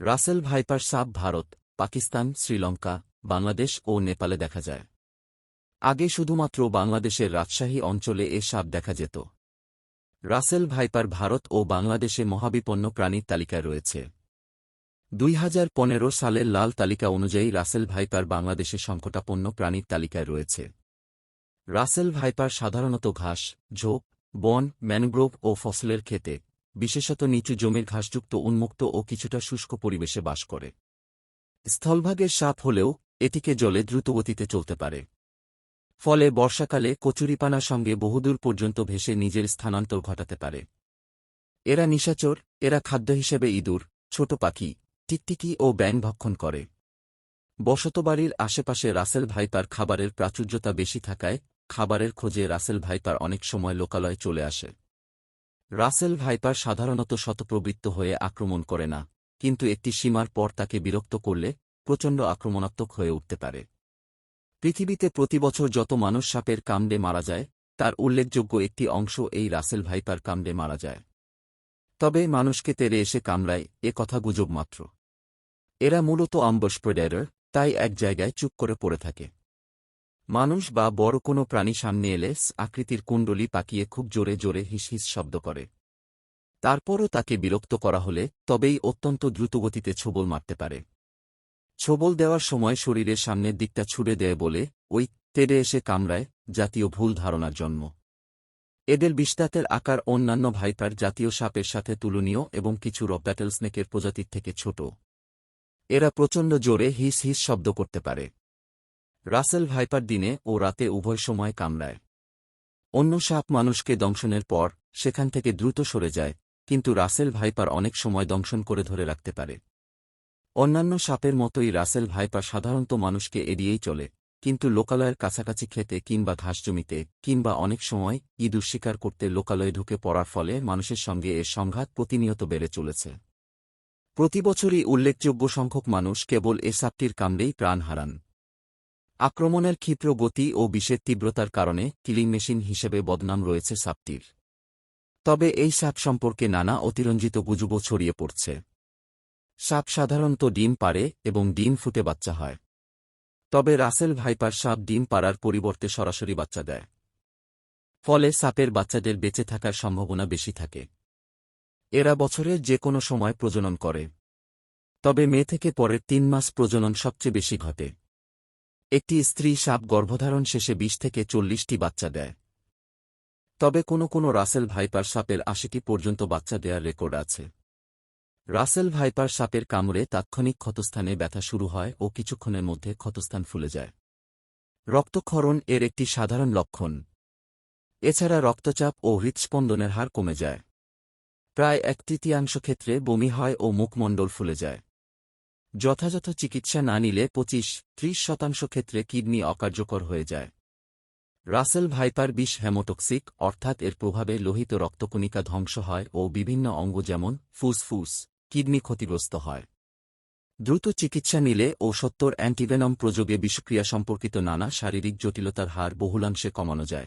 Russell viper সাপ ভারত, পাকিস্তান, শ্রীলঙ্কা, বাংলাদেশ ও নেপালে দেখা যায়। আগে শুধুমাত্র বাংলাদেশের রাজশাহী অঞ্চলে এ সাপ দেখা যেত। রাসেল ভাইপার ভারত ও বাংলাদেশে মহাবিপন্ন প্রাণীর তালিকায় রয়েছে। দুই হাজার পনেরো সালের লাল তালিকা অনুযায়ী রাসেল ভাইপার বাংলাদেশে সংকটাপন্ন প্রাণীর তালিকায় রয়েছে। রাসেল ভাইপার সাধারণত ঘাস, ঝোপ, বন, ম্যানগ্রোভ ও ফসলের ক্ষেতে বিশেষত নিচু জমির ঘাসযুক্ত উন্মুক্ত ও কিছুটা শুষ্ক পরিবেশে বাস করে। স্থলভাগের সাপ হলেও এটিকে জলে দ্রুতগতিতে চলতে পারে। ফলে বর্ষাকালে কচুরিপানার সঙ্গে বহুদূর পর্যন্ত ভেসে নিজের স্থানান্তর ঘটাতে পারে। এরা নিশাচর, এরা খাদ্য হিসেবে ইঁদুর, ছোট পাখি, টিকটিকি ও ব্যাং ভক্ষণ করে। বসতবাড়ির আশেপাশে রাসেল ভাইপার খাবারের প্রাচুর্যতা বেশি থাকায় খাবারের খোঁজে রাসেল ভাইপার অনেক সময় লোকালয়ে চলে আসে। রাসেল ভাইপার সাধারণত শতপ্রবৃত্ত হয়ে আক্রমণ করে না, কিন্তু একটি সীমার পর তাকে বিরক্ত করলে প্রচণ্ড আক্রমণাত্মক হয়ে উঠতে পারে। পৃথিবীতে প্রতিবছর যত মানুষ সাপের কামড়ে মারা যায়, তার উল্লেখযোগ্য একটি অংশ এই রাসেল ভাইপার কামড়ে মারা যায়। তবে মানুষকে তেরে এসে কামড়ায়, এ কথা গুজব মাত্র। এরা মূলত আম্বস প্রেডারের তাই এক জায়গায় চুপ করে পড়ে থাকে। মানুষ বা বড় কোনো প্রাণী সামনে এলে আকৃতির কুণ্ডলি পাকিয়ে খুব জোরে জোরে হিস শব্দ করে। তারপরও তাকে বিরক্ত করা হলে তবেই অত্যন্ত দ্রুতগতিতে ছোবল মারতে পারে। ছোবল দেওয়ার সময় শরীরের সামনের দিকটা ছুড়ে দেয় বলে ওই তেড়ে এসে কামড়ায় জাতীয় ভুল ধারণার জন্ম। এদের বিস্তাতের আকার অন্যান্য ভাইপার জাতীয় সাপের সাথে তুলনীয় এবং কিছু রব্যাটেল স্নেকের প্রজাতির থেকে ছোট। এরা প্রচণ্ড জোরে হিস হিস শব্দ করতে পারে। রাসেল ভাইপার দিনে ও রাতে উভয় সময় কামড়ায়। অন্য সাপ মানুষকে দংশনের পর সেখান থেকে দ্রুত সরে যায়, কিন্তু রাসেল ভাইপার অনেক সময় দংশন করে ধরে রাখতে পারে। অন্যান্য সাপের মতোই রাসেল ভাইপার সাধারণত মানুষকে এড়িয়েই চলে, কিন্তু লোকালয়ের কাছাকাছি খেতে কিংবা ঘাস জমিতে কিংবা অনেক সময় ইঁদুর শিকার করতে লোকালয়ে ঢুকে পড়ার ফলে মানুষের সঙ্গে এর সংঘাত প্রতিনিয়ত বেড়ে চলেছে। প্রতিবছরই উল্লেখযোগ্য সংখ্যক মানুষ কেবল এ সাপটির কামড়েই প্রাণ হারান। আক্রমণের ক্ষিপ্র গতি ও বিষের তীব্রতার কারণে কিলিং মেশিন হিসেবে বদনাম রয়েছে সাপটির। তবে এই সাপ সম্পর্কে নানা অতিরঞ্জিত গুজবও ছড়িয়ে পড়ছে। সাপ সাধারণত ডিম পারে এবং ডিম ফুটে বাচ্চা হয়। তবে রাসেল ভাইপার সাপ ডিম পাড়ার পরিবর্তে সরাসরি বাচ্চা দেয়। ফলে সাপের বাচ্চাদের বেঁচে থাকার সম্ভাবনা বেশি থাকে। এরা বছরের যে কোনো সময় প্রজনন করে। তবে মে থেকে পরের তিন মাস প্রজনন সবচেয়ে বেশি ঘটে। একটি স্ত্রী সাপ গর্ভধারণ শেষে বিশ থেকে চল্লিশটি বাচ্চা দেয়। তবে কোনো কোনো রাসেল ভাইপার সাপের আশিটি পর্যন্ত বাচ্চা দেওয়ার রেকর্ড আছে। রাসেল ভাইপার সাপের কামড়ে তাৎক্ষণিক ক্ষতস্থানে ব্যথা শুরু হয় ও কিছুক্ষণের মধ্যে ক্ষতস্থান ফুলে যায়। রক্তক্ষরণ এর একটি সাধারণ লক্ষণ। এছাড়া রক্তচাপ ও হৃৎস্পন্দনের হার কমে যায়। প্রায় এক তৃতীয়াংশ ক্ষেত্রে বমি হয় ও মুখমণ্ডল ফুলে যায়। যথাযথ চিকিৎসা না নিলে পঁচিশ, ত্রিশ শতাংশ ক্ষেত্রে কিডনি অকার্যকর হয়ে যায়। রাসেল ভাইপার বিষ হ্যামোটক্সিক অর্থাৎ এর প্রভাবে লোহিত রক্তকণিকা ধ্বংস হয় ও বিভিন্ন অঙ্গ যেমন ফুসফুস, কিডনি ক্ষতিগ্রস্ত হয়। দ্রুত চিকিৎসা নিলে ও সত্তর অ্যান্টিভেনম প্রযোগে বিষক্রিয়া সম্পর্কিত নানা শারীরিক জটিলতার হার বহুলাংশে কমানো যায়।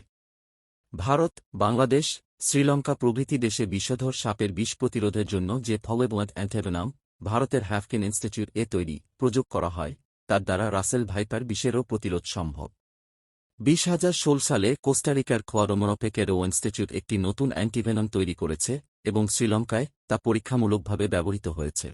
ভারত, বাংলাদেশ, শ্রীলঙ্কা প্রভৃতি দেশে বিষধর সাপের বিষ প্রতিরোধের জন্য যে ফলেবলাদ অ্যান্টিভেনাম ভারতের হ্যাফকেন ইনস্টিটিউট এ তৈরি প্রযোগ করা হয়, তার দ্বারা রাসেল ভাইপার বিষেরও প্রতিরোধ সম্ভব। বিশ হাজার ষোল সালে কোস্টারিকার খোয়ারোমোনোপেকেরও ইনস্টিটিউট একটি নতুন অ্যান্টিভেনম তৈরি করেছে এবং শ্রীলঙ্কায় তা পরীক্ষামূলকভাবে ব্যবহৃত হয়েছে।